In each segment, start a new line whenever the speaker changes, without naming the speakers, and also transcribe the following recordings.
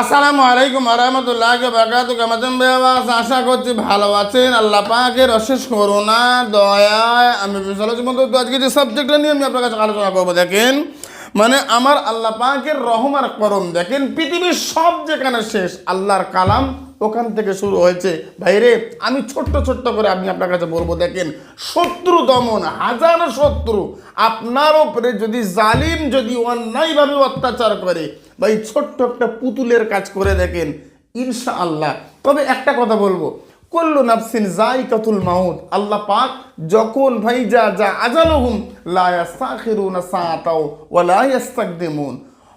আসসালামু আলাইকুম আরহামতুল্লাহ বাকাত কেমন বেবাস আশা করছি ভালো আছেন। আল্লাহ পাকের অশেষ করোনা দয়ায় আমি বিশালোচন বন্ধু আজকে যে সাবজেক্টটা নিয়ে আমি আপনার কাছে আলোচনা করব, দেখেন মানে আমার আল্লাহ পাকের রহমার করম, দেখেন পৃথিবীর সব যেখানে শেষ, আল্লাহর কালাম ওখান থেকে শুরু হয়েছে। ভাইরে, আমি ছোট্ট ছোট্ট করে আমি আপনার কাছে বলব, দেখেন, শত্রু দমন, হাজারো শত্রু, আপনার ওপরে যদি জালিম, যদি অন্যায়ভাবে অত্যাচার করে এই ছোট্ট একটা পুতুলের কাজ করে দেখেন ইনশা আল্লাহ তবে একটা কথা বলব কল্লু নাফসিন যাই কাতুল মাউদ আল্লাহ পাক যখন ভাই যা যা আজালহুম, লা ইয়াস্তাখিরুনা সাআতাও ওয়া লা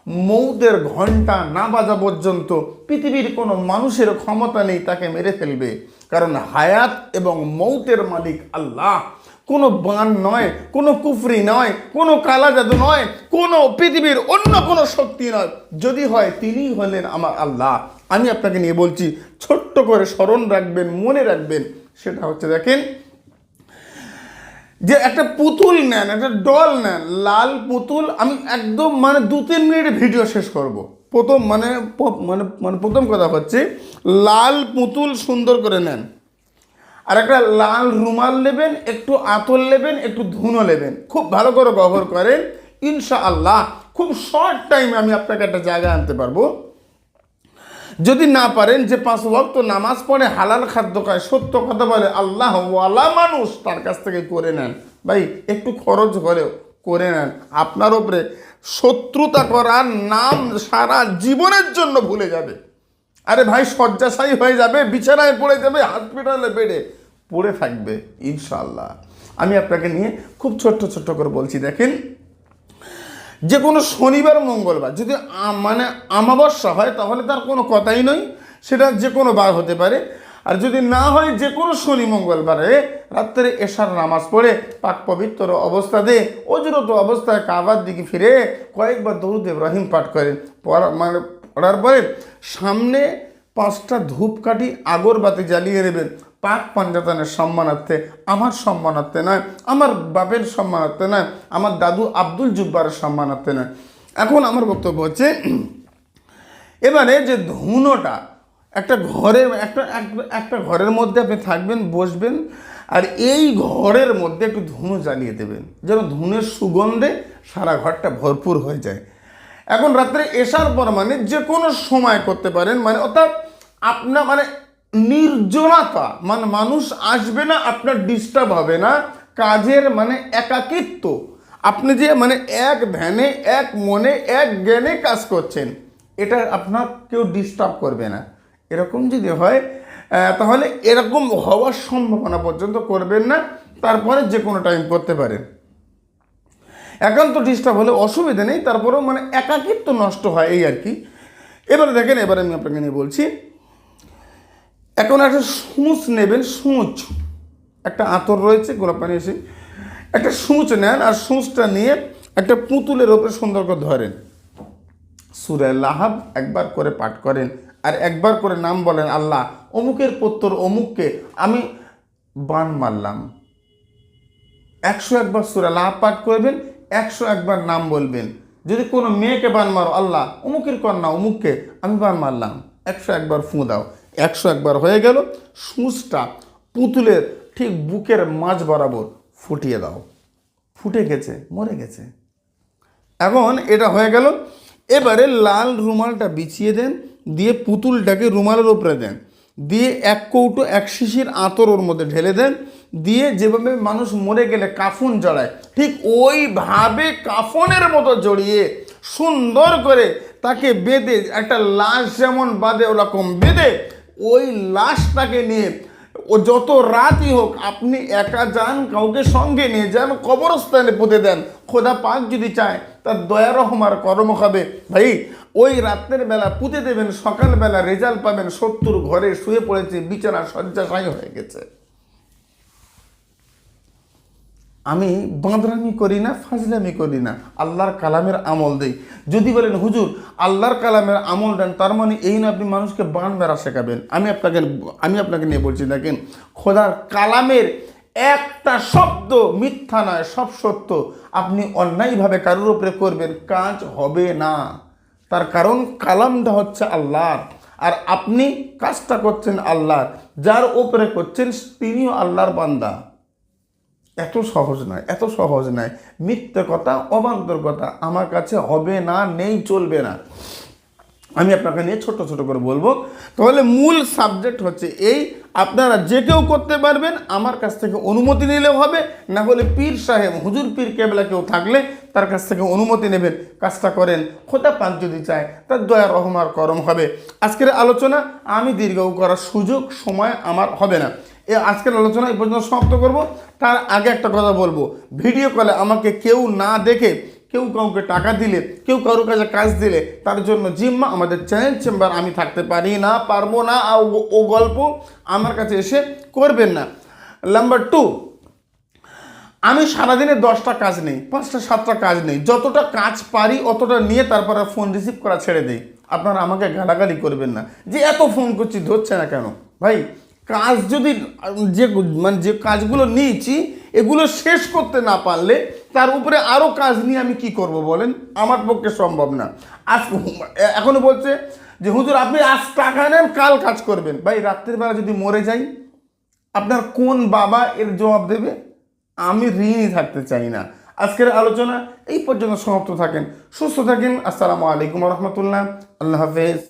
মৌতের ঘণ্টা না বাজা পর্যন্ত পৃথিবীর কোনো মানুষের ক্ষমতা নেই তাকে মেরে ফেলবে। কারণ হায়াত এবং মৌতের মালিক আল্লাহ। কোনো বান নয়, কোনো কুফরি নয়, কোনো কালা জাদু নয়, কোনো পৃথিবীর অন্য কোনো শক্তি নয়। যদি হয় তিনি হলেন আমার আল্লাহ। আমি আপনাকে নিয়ে বলছি, ছোট্ট করে স্মরণ রাখবেন, মনে রাখবেন। সেটা হচ্ছে দেখেন, যে একটা পুতুল নেন, একটা ডল নেন, লাল পুতুল, আমি একদম মানে দু তিন মিনিট ভিডিও শেষ করব। প্রথম মানে মানে মানে প্রথম কথা হচ্ছে, লাল পুতুল সুন্দর করে নেন। আর একটা লাল রুমাল নেবেন, একটু আতর নেবেন, একটু ধুনো নেবেন। খুব ভালো করে ব্যবহার করেন ইনশা আল্লাহ খুব শর্ট টাইমে আমি আপনাকে একটা জায়গায় আনতে পারব। যদি না পারেন যে পাঁচ ওয়াক্ত নামাজ পড়ে হালাল খাদ্য খায়, সত্য কথা বলে, আল্লাহ ওয়ালা মানুষ তার কাছ থেকে করে নেন। ভাই, একটু খরচ করেও করে নেন। আপনার ওপরে শত্রুতা করার নাম সারা জীবনের জন্য ভুলে যাবে। আরে ভাই, শয্যাশায়ী হয়ে যাবে, বিছানায় পড়ে যাবে হসপিটালে বেডে পড়ে থাকবে ইনশাল্লাহ আমি আপনাকে নিয়ে খুব ছোট্ট ছোট্ট করে বলছি, দেখেন যে কোনো শনিবার মঙ্গলবার। যদি মানে আমাবস্যা হয়, তাহলে তার কোনো কথাই নয়। সেটা যে কোনো বার হতে পারে। আর যদি না হয় যে কোনো শনি মঙ্গলবারে রাত্রে এশার নামাজ পড়ে, পাক পবিত্র অবস্থা অবস্থাতে, অজরত অবস্থায় কাবার দিকে ফিরে কয়েকবার দরুদ ইব্রাহিম পাঠ করেন। পড়া মানে পড়ার পরে সামনে পাঁচটা ধূপকাঠি আগরবাতি জ্বালিয়ে নেবেন পাক পাঞ্জাতানের সম্মানার্থে, আমার সম্মানার্থে নয়, আমার বাপের সম্মানার্থে নয়, আমার দাদু আব্দুল জুব্বারের সম্মানার্থে নয়। এখন আমার বক্তব্য হচ্ছে, এবারে যে ধুনোটা, একটা ঘরের, একটা এক- একটা ঘরের মধ্যে আপনি থাকবেন, বসবেন, আর এই ঘরের মধ্যে একটু ধুনো জ্বালিয়ে দেবেন, যেন ধুনের সুগন্ধে সারা ঘরটা ভরপুর হয়ে যায়। এখন রাত্রে এসার পর মানে যে কোনো সময় করতে পারেন মানে অর্থাৎ আপনার মানে নির্জনতা মানে মানুষ আসবে না, আপনার ডিস্টার্ব হবে না, কাজের মানে একাকিত্ব। আপনি যে মানে এক ধ্যানে, এক মনে, এক জ্ঞানে কাজ করছেন, এটা আপনার কেউ ডিস্টার্ব করবে না। এরকম যদি হয় তাহলে এরকম হওয়ার সম্ভাবনা পর্যন্ত করবেন না, তারপরে যে কোনো টাইম করতে পারেন। একান্ত ডিস্টার্ব হলে অসুবিধা নেই, তারপরেও মানে একাকিত্ব নষ্ট হয়, এই আর কি। এবারে দেখেন, এবারে আমি আপনাকে নিয়ে বলছি এখন একটা সূচ নেবেন, সূচ। একটা আতর রয়েছে, গোলাপ পানি এসে। একটা সূচ নেন আর সূচটা নিয়ে একটা পুতুলের ওপরে সুন্দর করে ধরেন। সুরে লাহাব একবার করে পাঠ করেন আর একবার করে নাম বলেন, আল্লাহ, অমুকের পুত্র অমুককে আমি বান মারলাম। একশো একবার সুরা লাহাব পাঠ করবেন, একশো একবার নাম বলবেন। যদি কোনো মেয়েকে বান মারো, আল্লাহ, অমুকের কন্যা অমুককে আমি বান মারলাম। একশো একবার ফু দাও। একশো একবার হয়ে গেল। সূচটা পুতুলের ঠিক বুকের মাঝ বরাবর ফুটিয়ে দাও। ফুটে গেছে, মরে গেছে। এখন এটা হয়ে গেল। এবারে লাল রুমালটা বিছিয়ে দেন, দিয়ে পুতুলটাকে রুমালের উপরে দেন। দিয়ে এক কৌটো, এক শিশির আতর ওর মধ্যে ঢেলে দেন। দিয়ে যেভাবে মানুষ মরে গেলে কাফন জড়ায়, ঠিক ওইভাবে কাফনের মতো জড়িয়ে সুন্দর করে তাকে বেঁধে, একটা লাশ যেমন বাঁধে ওরকম বেঁধে ওই লাশটাকে নিয়ে, ও যত রাতই হোক, আপনি একা যান, কাউকে সঙ্গে নিয়ে যান, কবরস্থানে পুঁতে দেন। খোদা পাক যদি চায়, তার দয়া রহমার কর্ম হবে। ভাই, ওই রাত্রের বেলা পুঁতে দেবেন, সকালবেলা রেজাল্ট পাবেন, সত্তর ঘরে শুয়ে পড়েছে, বিছানা শয্যাশায়ী হয়ে গেছে। আমি বাঁদরামি করি না, ফাজলামি করি না, আল্লাহর কালামের আমল দেই। যদি বলেন, হুজুর, আল্লাহর কালামের আমল দেন, তার মানে এই না আপনি মানুষকে বান বেড়া শেখাবেন। আমি আপনাকে আমি আপনাকে নিয়ে বলছি, দেখেন, খোদার কালামের একটা শব্দ মিথ্যা নয়, সব সত্য। আপনি অন্যায়ভাবে কারোর উপরে করবেন, কাজ হবে না। তার কারণ কালামটা হচ্ছে আল্লাহর। আর আপনি কাজটা করছেন আল্লাহর, যার ওপরে করছেন তিনিও আল্লাহর বান্দা। এত সহজ নয়, এত সহজ নয়। মিথ্যে কথা, অবান্তর কথা আমার কাছে হবে না, নেই, চলবে না। আমি আপনাকে নিয়ে ছোট ছোট করে বলব। তাহলে মূল সাবজেক্ট হচ্ছে এই, আপনারা যে কেউ করতে পারবেন, আমার কাছ থেকে অনুমতি নিলেও হবে, না হলে পীর সাহেব, হুজুর পীর কেবলা কেউ থাকলে তার কাছ থেকে অনুমতি নেবেন, কাজটা করেন। খোদা পান যদি চায়, তার দয়া রহমার করম হবে। আজকের আলোচনা, আমি দীর্ঘ করার সুযোগ, সময় আমার হবে না। এ আজকের আলোচনা এই পর্যন্ত সমাপ্ত করব। তার আগে একটা কথা বলব। ভিডিও কলে আমাকে কেউ না দেখে, কেউ কাউকে টাকা দিলে, কেউ কারোর কাছে কাজ দিলে, তার জন্য জিম্মা আমাদের চ্যানেল চেম্বার আমি থাকতে পারি না, পারব না ও- গল্প আমার কাছে এসে করবেন না। নাম্বার টু আমি সারাদিনে দশটা কাজ নেই, পাঁচটা, সাতটা কাজ নেই। যতটা কাজ পারি, অতটা নিয়ে তারপরে ফোন রিসিভ করা ছেড়ে দিই। আপনারা আমাকে গালাগালি করবেন না। যে এত ফোন করছি, ধরছে না কেন? ভাই কাজ যদি, যে মানে যে কাজগুলো নিয়েছি, এগুলো শেষ করতে না পারলে তার উপরে আরও কাজ নিয়ে আমি কি করব বলেন? আমার পক্ষে সম্ভব না। আজ এখনও বলছে যে, হুজুর, আপনি আজ টাকা নেন, কাল কাজ করবেন। ভাই, রাত্রের বেলা যদি মরে যাই, আপনার কোন বাবা এর জবাব দেবে? আমি ঋণই থাকতে চাই না। আজকের আলোচনা এই পর্যন্ত সমাপ্ত থাকেন। সুস্থ থাকেন। আসসালামু আলাইকুম রহমতুল্লাহ। আল্লাহ হাফেজ।